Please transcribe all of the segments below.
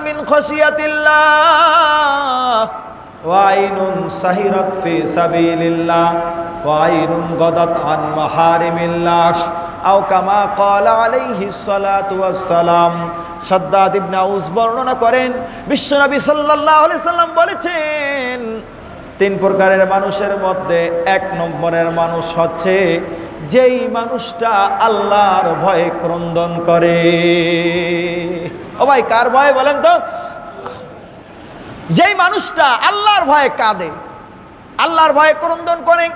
মিন আন বর্ণনা করেন বিশ্বনবী সাল্লাম বলেছেন, তিন প্রকারের মানুষের মধ্যে এক নম্বরের মানুষ হচ্ছে যেই মানুষটা আল্লাহর ভয়ে ক্রন্দন করে। ও ভাই, কার ভয়ে বলেন তো? যেই মানুষটা আল্লাহর ভয়ে কাঁদে, আল্লাহর ভয়ে ক্রন্দন করে।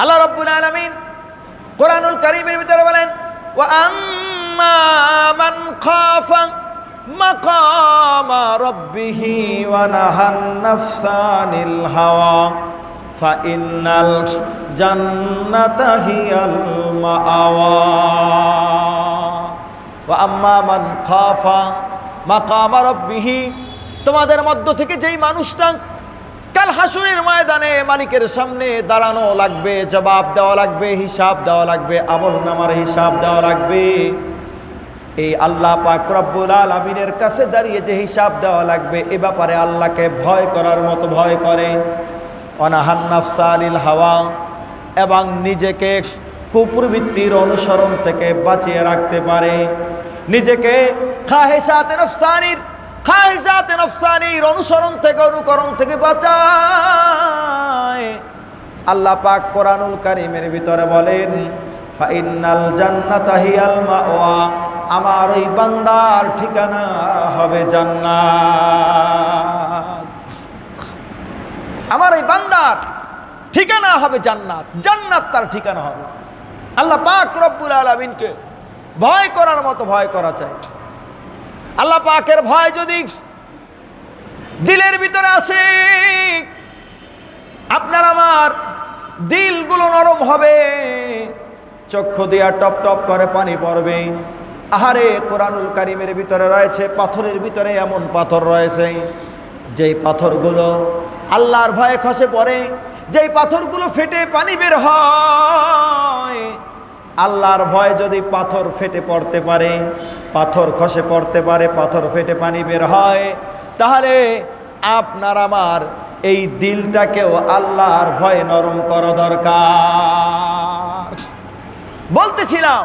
আল্লাহ রব্বুল আলামিন কোরআনুল কারীমের ভিতরে বলেন আম্মা মান খাফা মাকামা রাব্বিহি ওয়া নাহান নাফসানিল হাওয়া। আম্মা তোমাদের মধ্য থেকে যেই মানুষটা কাল হাসুরের ময়দানে মালিকের সামনে দাঁড়ানো লাগবে, জবাব দেওয়া লাগবে, হিসাব দেওয়া লাগবে, আমল নামার হিসাব দেওয়া লাগবে, এই আল্লাহ পাক রব্বুল আলমিনের কাছে দাঁড়িয়ে যে হিসাব দেওয়া লাগবে, এ ব্যাপারে আল্লাহকে ভয় করার মতো ভয় করে। অনাহান্নাফসালিল হাওয়া, এবং নিজেকে কুপ্রবৃত্তির অনুসরণ থেকে বাঁচিয়ে রাখতে পারে। নিজেকে খাহেসাতে নফসানির খাহেসাতে নফসানির অনুসরণ থেকে, অনুকরণ থেকে বাঁচায়। আল্লাহ পাক কোরআনুল কারিমের ভিতরে বলেন ফাইনাল জান্নাতা হিয়াল মাওয়া আমার ওই বান্দার ঠিকানা হবে জান্নাত। আমার এই বান্দার ঠিকানা হবে জান্নাত জান্নাত তার ঠিকানা হবে। আল্লাহ পাক রব্বুল আলমিনকে ভয় করার মতো ভয় করা চাই। আল্লাহ পাকের ভয় যদি দিলের ভিতরে আসে, আপনার আমার দিলগুলো নরম হবে, চক্ষু দিয়া টপ টপ করে পানি পড়বে। আহারে, কোরআনুল কারিমের ভিতরে রয়েছে, পাথরের ভিতরে এমন পাথর রয়েছে, যেই পাথরগুলো আল্লাহর ভয়ে খসে পড়ে। যেই পাথরগুলো ফেটে পানি বের হয়, আল্লাহর ভয় যদি পাথর ফেটে পড়তে পারে, পাথর খসে পড়তে পারে, পাথর ফেটে পানি বের হয়, তাহলে আপনার আমার এই দিলটাকেও আল্লাহর ভয়ে নরম করা দরকার। বলতেছিলাম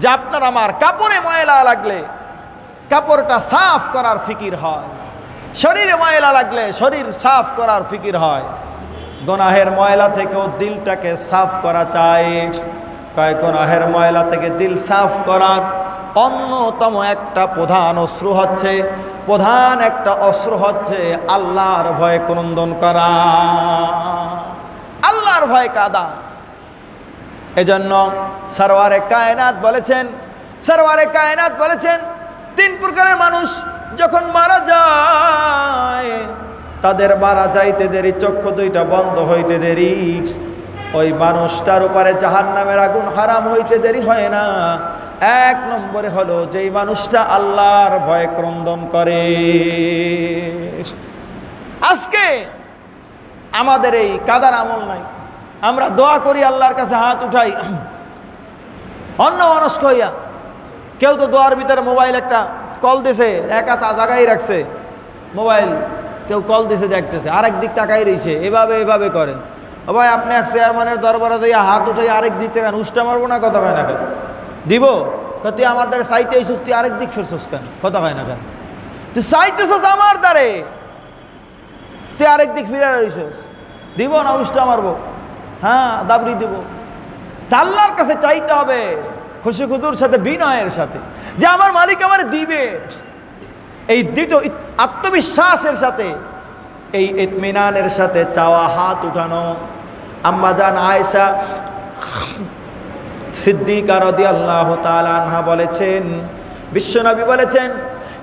যে আপনার আমার কাপড়ে ময়লা লাগলে, কাপড়টা সাফ করার ফিকির হয়। শরীরে ময়লা লাগলে শরীর সাফ করার ফিকির হয়। গোনাহের ময়লা থেকেও দিলটাকে সাফ করা চাই। কয় গোনাহের ময়লা থেকে দিল সাফ করার? অন্যতম একটা প্রধান অশ্রু হচ্ছে, প্রধান একটা অস্ত্র হচ্ছে আল্লাহর ভয়ে ক্রন্দন করা। আল্লাহর ভয় কাদা। এজন্য সরওয়ারে কায়নাত বলেছেন সরওয়ারে কায়নাত বলেছেন, তিন প্রকারের মানুষ যখন মারা যায়, তাদের মারা যাইতে দেরি, চক্ষু দুইটা বন্ধ হইতে দেরি। ওই মানুষটার উপরে জাহান নামের আগুন হারাম হইতে দেরি হয় না। এক নম্বরে হলো, যেই মানুষটা আল্লাহর ভয় ক্রন্দন করে। আজকে আমাদের এই কাদার আমল নাই। আমরা দোয়া করি আল্লাহর কাছে হাত উঠাই। অন্য মানুষ কইয়া, কেউ তো দোয়ার ভিতরে মোবাইল একটা কল দিছে, একা তা জায়গায় রাখছে মোবাইল কেউ কল দিছে, দেখতেছে, আরেক দিক তাকাই রয়েছে এভাবে এভাবে করে। ভাই, আপনি এক চেয়ারম্যানের দরবারে দিয়ে হাত উঠে আরেক দিক থেকে উষ্টা মারবো না, কথা হয় না কেন? দিব? তুই আমার দ্বারে চাইতে আইসিস, তুই আরেক দিক ফিরছিস কেন? কথা হয় না কেন? তুই চাইতেছিস আমার দ্বারে, তুই আরেক দিক ফিরে রইছিস দিব না, উষ্টা মারবো। হ্যাঁ দাবড়ি দিব। তা আল্লাহর কাছে চাইতে হবে। খুশি খুদুর সাথে, বিনয়ের সাথে। যে আমার মালিক আমার দিবে। এই দৃঢ় আত্মবিশ্বাসের সাথে, এই ইতমিনানের সাথে চাওয়া হাত উঠানো। আম্মা জান আয়েশা সিদ্দিকা রদি আল্লাহ আনহা বলেছেন, বিশ্বনবী বলেছেন,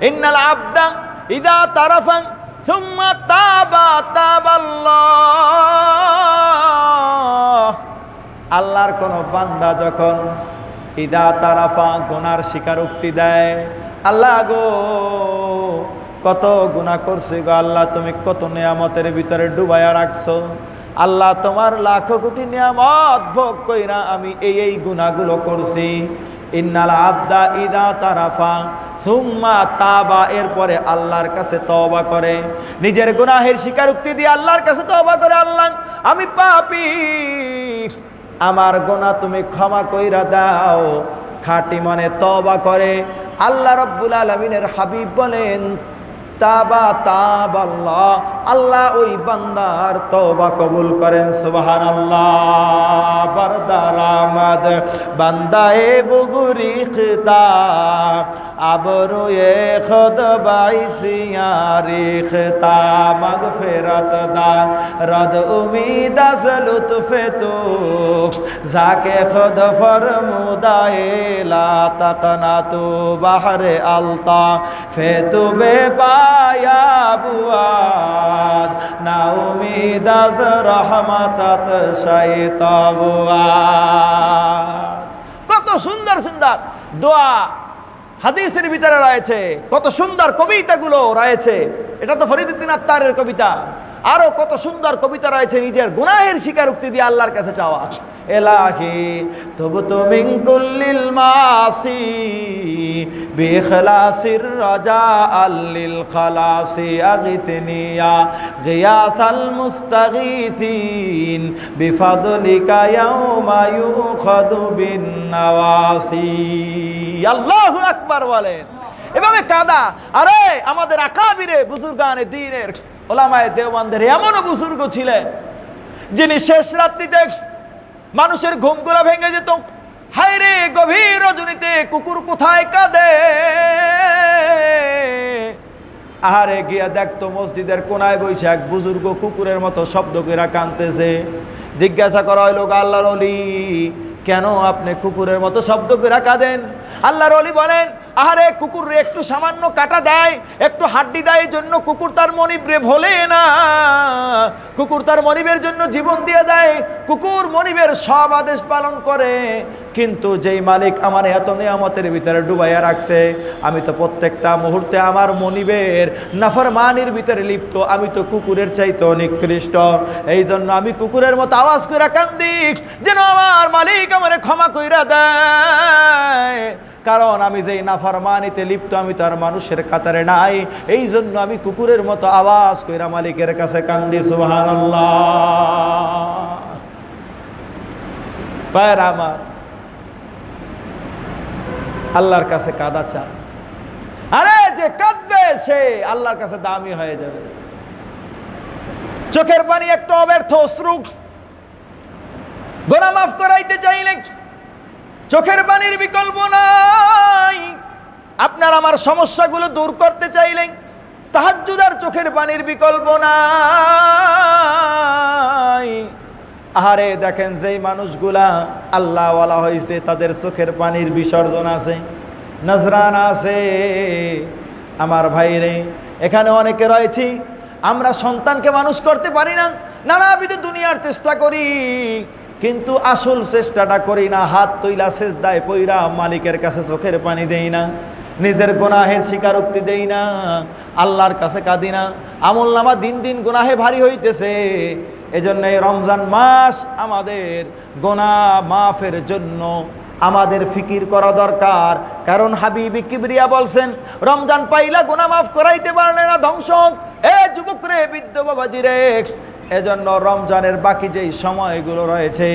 ইন্নাল আবদা ইদা তারাফান থুম্মা তাবা তাবাল্লাহ। আল্লাহর কোন বান্দা যখন ইদা তারাফা গোনার স্বীকারোক্তি দেয়। আল্লাহ গো, কত গুণা করছে গো আল্লাহ, তুমি কত নিয়ামতের ভিতরে ডুবাইয়া রাখছো। আল্লাহ তোমার লাখো কোটি নিয়ামত ভোগ কইরা আমি এই এই গুণাগুলো করছি। ইন্নাল আবদা ইদা তারাফা, সুম্মা তাবা, এরপরে আল্লাহর কাছে তবা করে। নিজের গুনাহের স্বীকারোক্তি দিয়ে আল্লাহর কাছে তবা করে, আল্লাহ, আমি পাপী। আমার গোনা তুমি ক্ষমা কইরা দাও। খাটি মনে তবা করে। আল্লাহ রব্বুল আলমিনের হাবিব বলেন, তাবা, তাব আল্লাহ ওই বান্দার তওবা কবুল করেন সুবহান আল্লাহ বরদার আমাদ, বান্দায়ে বুগুরি খিতা, আবরু এ খদ বাইসিয়ারি খিতা। মাগফিরাত দা, রদ উমিদ আস লুতফে তু, যাকে খদ ফরমুদায়ে, লা তাকনা তু বাহরে আলতা ফে তু বে পায়া উমিদ আস রহমতাত শাইতাবুয়াদ কত সুন্দর সুন্দর দোয়া হাদিসের ভিতরে রয়েছে। কত সুন্দর কবিতাগুলো রয়েছে। এটা তো ফরিদুদ্দিন আত্মারের কবিতা। আরও কত সুন্দর কবিতা রয়েছে নিজের গুনাহের স্বীকারোক্তি দিয়ে আল্লাহর কাছে চাওয়া। এলাহি, তবু তো মিঙ্কুল্লিল মাসি, বেখলাসির রাজা আল্লিল খালাসি আগিথনিয়া গিয়াসাল মুস্তাগিথিন বিফাদলিকা ইয়াউমা ইউখাদু বিন নাওয়াসি। আল্লাহু আকবার বলেন। এভাবে কাদা। আরে আমাদের আকাবিরে, বুজুর্গানে, দিনের ওলামায়ে দেওবন্দের এমনও বুজুর্গ ছিলেন, যিনি শেষ রাত্রিতে মানুষের ঘুমগুলো ভেঙে যেত। হায় রে গভীর রজনীতে কুকুর কোথায় কাঁদে? আহারে গিয়া দেখতো মসজিদের কোনায় বসে এক বুজুর্গ কুকুরের মতো শব্দ করে কানতেছে জিজ্ঞাসা করা হইল আল্লাহর অলি কেন আপনি কুকুরের মতো শব্দ করে কাঁদেন? আল্লাহর অলি বলেন, আহারে কুকুর একটু সামান্য কাটা দেয়, একটু হাড্ডি দেয় জন্য কুকুর তার মনিবরে ভোলে না। কুকুর তার মনিবের জন্য জীবন দিয়ে দেয়। কুকুর মনিবের সব আদেশ পালন করে। কিন্তু যেই মালিক আমার এত নিয়ামতের ভিতরে ডুবাইয়া রাখছে, আমি তো প্রত্যেকটা মুহূর্তে আমার মনিবের নাফরমানির ভিতরে লিপ্ত। আমি তো কুকুরের চাইতে নিকৃষ্ট। এই জন্য আমি কুকুরের মতো আওয়াজ করে কান্দিক যেন আমার মালিক আমার ক্ষমা কইরা দেয়। কারণ আমি যেই নাফরমানিতে লিপ্ত, আমি তো আর মানুষের কাতারে নাই। এই জন্য আমি কুকুরের মতো আওয়াজ কইরা মালিকের কাছে কান্দি পায়ের আমার, আল্লাহর কাছে কাদা চা আরে যে কাঁদবে সে আল্লাহর কাছে দামি হয়ে যাবে। চোখের পানি একটা অব্যর্থ, অশ্রু। গোনা মাফ করাইতে চাইলে চোখের পানির বিকল্প নাই। আপনার আমার সমস্যাগুলো দূর করতে চাইলেন তাহাজ্জুদার চোখের পানির বিকল্প নাই। আহারে, দেখেন যেই মানুষগুলা আল্লাহওয়ালা হয়েছে তাদের চোখের পানির বিসর্জন আছে, নজরান আছে। আমার ভাইরে, এখানে অনেকে রয়েছি, আমরা সন্তানকে মানুষ করতে পারি না, নানাবিধ দুনিয়ার চেষ্টা করি। কিন্তু আসল চেষ্টাটা করি না, হাত তৈলা শেষ দায় পইরা মালিকের কাছে চোখের পানি দেই না, নিজের গোনাহের স্বীকারোক্তি দেই না, আল্লাহর কাছে কাঁদি না। আমল নামা দিন দিন গোনাহে ভারী হইতেছে। এজন্য এই রমজান মাস আমাদের গোনা মাফের জন্য আমাদের ফিকির করা দরকার। কারণ হাবিবি কিবরিয়া বলছেন, রমজান পাইলা গোনা মাফ করাইতে পারে না ধ্বংস এ যুবক রে বৃদ্ধ বাবাজি রে এজন্য রমজানের বাকি যেই সময়গুলো রয়েছে,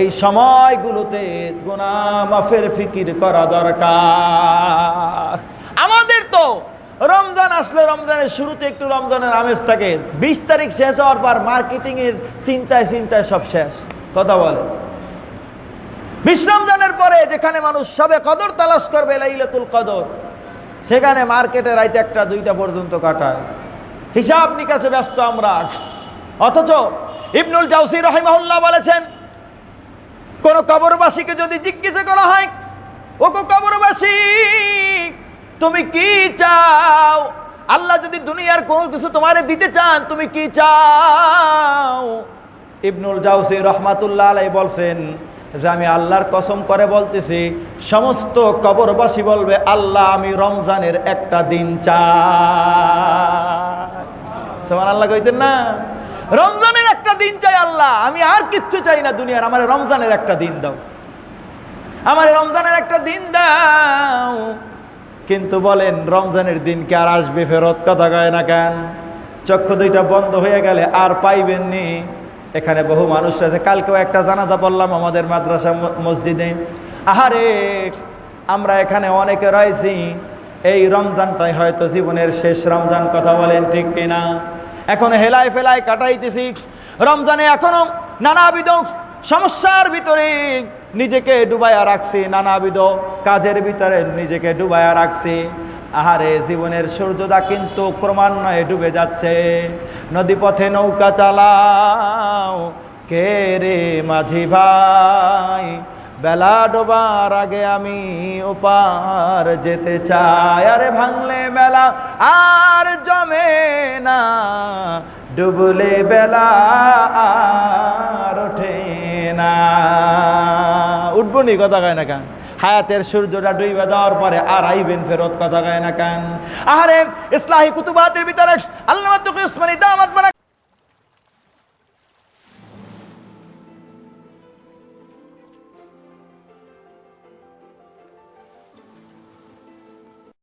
এই সময়গুলোতে গোনা মাফের ফিকির করা দরকার। আমাদের তো রমজান আসলে রমজানের শুরুতে একটু রমজানের আমেজ থাকে। বিশ তারিখ শেষ হওয়ার পর মার্কেটিং এর চিন্তায় চিন্তায় সব শেষ। কথা বলে বিশ্রামজানের পরে যেখানে মানুষ সবে কদর তালাশ করবে, লাইলাতুল কদর, সেখানে মার্কেটে রাইতে একটা, দুইটা পর্যন্ত কাটায়। হিসাব নিকাশে ব্যস্ত আমরা। অথচ ইবনুল জাউসি রহিমাহুল্লাহ বলেছেন, কোন কবরবাসীকে যদি জিজ্ঞাসা করা হয় ও গো কবরবাসী, তুমি কি চাও? আল্লাহ যদি দুনিয়ার কোনো কিছু তোমারে দিতে চান, তুমি কি চাও? ইবনুল জাউসি রহমাতুল্লাহ আলাই বলছেন, যে আমি আল্লাহর কসম করে বলতেছি, সমস্ত কবরবাসী বলবে, আল্লাহ, আমি রমজানের একটা দিন চাই। সমান আল্লাহ কইতেন না? দিন চাই আল্লাহ, আমি আর কিচ্ছু চাই না দুনিয়ার। আমার রমজানের একটা দিন দাও। আমার রমজানের একটা দিন দাও। কিন্তু বলেন, রমজানের দিন কি আর আসবে ফেরত? কথা কয় না কেন? চক্ষু দুইটা বন্ধ হয়ে গেলে আর পাইবেন নি? এখানে বহু মানুষ আছে। কালকেও একটা জানাজা পড়লাম আমাদের মাদ্রাসা মসজিদে। আহারে, আমরা এখানে অনেকে রয়েছি। এই রমজানটাই হয়তো জীবনের শেষ রমজান, কথা বলেন ঠিক কিনা? এখন হেলাই ফেলাই কাটাইতেছি। রমজানে এখনও নানাবিধ সমস্যার ভিতরে নিজেকে ডুবাইয়া রাখছি, নানাবিধ কাজের ভিতরে নিজেকে ডুবাইয়া রাখছি। আহারে, জীবনের সূর্যটা কিন্তু ক্রমান্বয়ে ডুবে যাচ্ছে। নদীপথে নৌকা চালাও, কে রে মাঝি ভাই? বেলা ডোবার আগে আমি ওপার যেতে চাই। আরে ভাঙলে বেলা আর জমে না। ডুবলে বেলা আর ওঠে না। উঠবো নি কথা কয় না কেন? হায়াতের সূর্যটা ডুইবে যাওয়ার পরে আর আইবেন ফেরত কথা কয় না কেন? আহারে, ইসলাহি কুতুবাতের ভিতরে আল্লাহ উসমানী দামাত বানা